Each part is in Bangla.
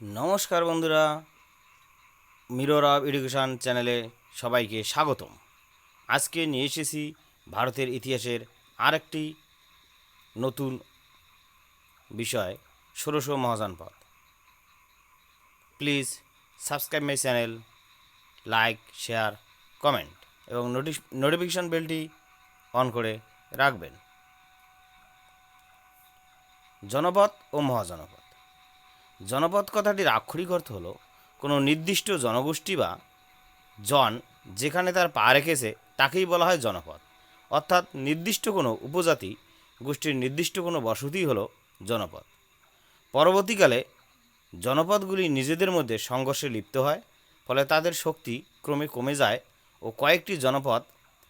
নমস্কার বন্ধুরা মিরর অফ এডুকেশান চ্যানেলে সবাইকে স্বাগতম। আজকে নিয়ে এসেছি ভারতের ইতিহাসের আরেকটি নতুন বিষয়, ষোড়শ মহাজনপদ please subscribe my channel like share comment এবং নোটিফিকেশান বেলটি অন করে রাখবেন। জনপদ ও মহাজনপদ। জনপদ কথাটির আক্ষরিক অর্থ হলো, কোনো নির্দিষ্ট জনগোষ্ঠী বা জন যেখানে তার পা রেখেছে তাকেই বলা হয় জনপদ। অর্থাৎ নির্দিষ্ট কোনো উপজাতি গোষ্ঠীর নির্দিষ্ট কোনো বসতি হলো জনপদ। পরবর্তীকালে জনপদগুলি নিজেদের মধ্যে সংঘর্ষে লিপ্ত হয়, ফলে তাদের শক্তি ক্রমে কমে যায় ও কয়েকটি জনপদ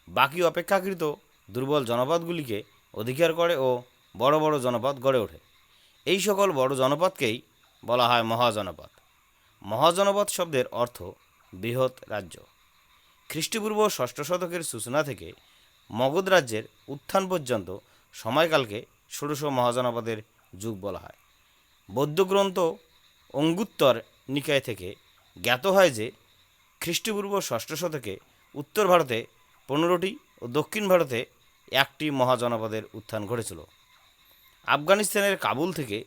বাকি অপেক্ষাকৃত দুর্বল জনপদগুলিকে অধিকার করে ও বড় বড় জনপদ গড়ে ওঠে। এই সকল বড় জনপদকেই বলা হয় মহাজনপদ। মহাজনপদ শব্দের অর্থ বৃহৎ রাজ্য। খ্রিস্টপূর্ব ষষ্ঠ শতকের সূচনা থেকে মগধ রাজ্যের উত্থান পর্যন্ত সময়কালকে ষোড়শ মহাজনপদের যুগ বলা হয়। বৌদ্ধগ্রন্থ অঙ্গুত্তর নিকায় থেকে জ্ঞাত হয় যে, খ্রিস্টপূর্ব ষষ্ঠ শতকে উত্তর ভারতে পনেরোটি ও দক্ষিণ ভারতে একটি মহাজনপদের উত্থান ঘটেছিল। আফগানিস্তানের কাবুল থেকে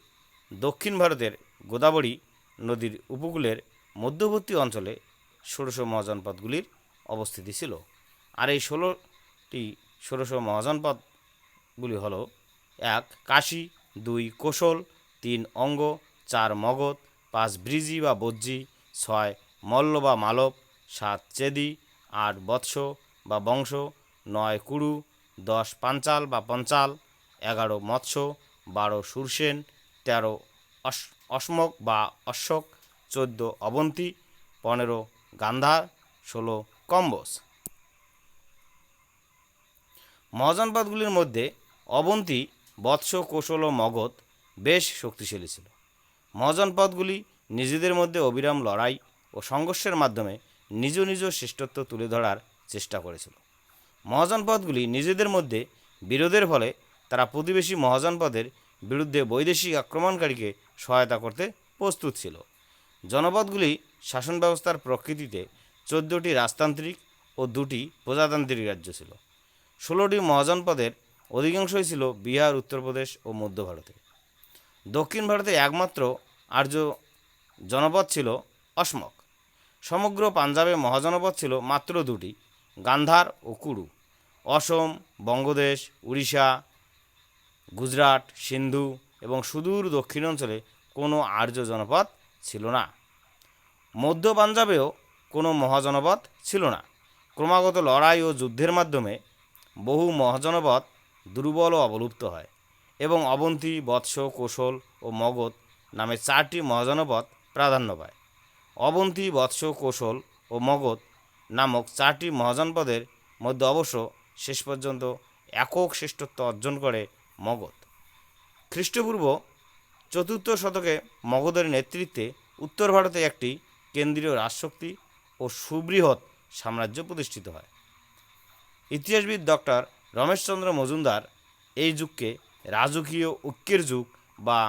দক্ষিণ ভারতের গোদাবরী নদীর উপকূলের মধ্যবর্তী অঞ্চলে ষোড়শ মহাজনপদগুলির অবস্থিতি ছিল। আর এই ষোলোটি ষোড়শ মহাজনপদগুলি হল এক, কাশী, দুই, কোশল, তিন, অঙ্গ, চার, মগধ, পাঁচ, ব্রিজি বা বজ্জি, ছয়, মল্ল বা মালব, সাত, চেদি, আট, বৎস বা বংশ, নয় কুড়ু দশ, পাঞ্চাল বা পঞ্চাল, এগারো, মৎস্য, বারো, সুরসেন, তেরো অশ অসমক বা অশ্বক চোদ্দ অবন্তী, পনেরো গান্ধার, ষোলো কম্বস মহাজনপদগুলির মধ্যে অবন্তী, বৎস, কৌশল ও মগধ বেশ শক্তিশালী ছিল। মহাজনপদগুলি নিজেদের মধ্যে অবিরাম লড়াই ও সংঘর্ষের মাধ্যমে নিজ নিজ শ্রেষ্ঠত্ব তুলে ধরার চেষ্টা করেছিল। মহাজনপদগুলি নিজেদের মধ্যে বিরোধের ফলে তারা প্রতিবেশী মহাজনপদের বিরুদ্ধে বৈদেশিক আক্রমণকারীকে সহায়তা করতে প্রস্তুত ছিল। জনপদগুলি শাসন ব্যবস্থার প্রকৃতিতে চোদ্দোটি রাজতান্ত্রিক ও দুটি প্রজাতান্ত্রিক রাজ্য ছিল। ষোলোটি মহাজনপদের অধিকাংশই ছিল বিহার উত্তরপ্রদেশ ও মধ্য ভারতে। দক্ষিণ ভারতে একমাত্র আর্য জনপদ ছিল অসমক সমগ্র পাঞ্জাবে মহাজনপদ ছিল মাত্র দুটি, গান্ধার ও কুরু। অসম, বঙ্গদেশ, উড়িষ্যা গুজরাট, সিন্ধু এবং সুদূর দক্ষিণ অঞ্চলে কোনো আর্য জনপদ ছিল না। মধ্য পাঞ্জাবেও কোনো মহাজনপদ ছিল না। ক্রমাগত লড়াই ও যুদ্ধের মাধ্যমে বহু মহাজনপদ দুর্বল ও অবলুপ্ত হয় এবং অবন্তী, বৎস, কৌশল ও মগধ নামে চারটি মহাজনপদ প্রাধান্য পায়। অবন্তী, বৎস, কৌশল ও মগধ নামক চারটি মহাজনপদের মধ্যে অবশ্য শেষ পর্যন্ত একক শ্রেষ্ঠত্ব অর্জন করে মগধ। খ্রিস্টপূর্ব চতুর্থ শতকে মগধের নেতৃত্বে উত্তর ভারতে একটি কেন্দ্রীয় রাজশক্তি ও সুবৃহৎ সাম্রাজ্য প্রতিষ্ঠিত হয়। ইতিহাসবিদ ডক্টর রমেশচন্দ্র মজুমদার এই যুগকে রাজকীয় ঐক্যের যুগ বা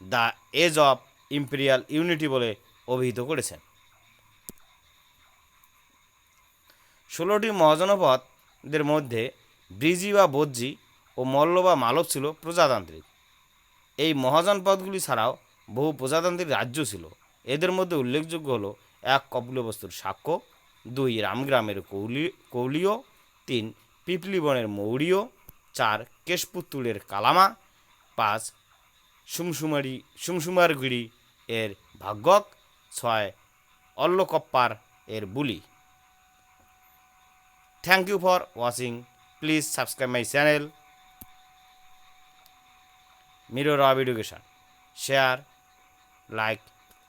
the age of imperial unity বলে অভিহিত করেছেন। ষোলোটি মহাজনপদের মধ্যে ব্রিজি বা বজ্জি ও মল্ল বা মালব ছিল প্রজাতান্ত্রিক। এই মহাজনপদগুলি ছাড়াও বহু প্রজাতান্ত্রিক রাজ্য ছিল। এদের মধ্যে উল্লেখযোগ্য হলো এক কপিলবস্তুর সাক্ষ্য, দুই রামগ্রামের কৌলি, কৌলীয়, তিন পিপলিবনের মৌরীয় চার কেশপুত্তুলের কালামা, পাঁচ সুমসুমারি, সুমসুমারগিরি এর ভাগ্যক, ছয় অল্লকপ্পার এর বুলি। Thank you for watching please subscribe my channel mirror of education share like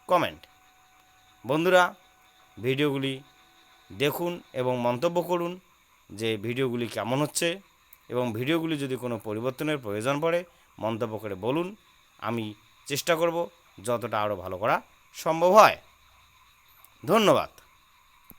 comment বন্ধুরা, ভিডিওগুলি দেখুন এবং মন্তব্য করুন যে ভিডিওগুলি কেমন হচ্ছে এবং ভিডিওগুলি যদি কোনো পরিবর্তনের প্রয়োজন পড়ে, মন্তব্য করে বলুন। আমি চেষ্টা করব যতটা আরও ভালো করা সম্ভব হয়। ধন্যবাদ।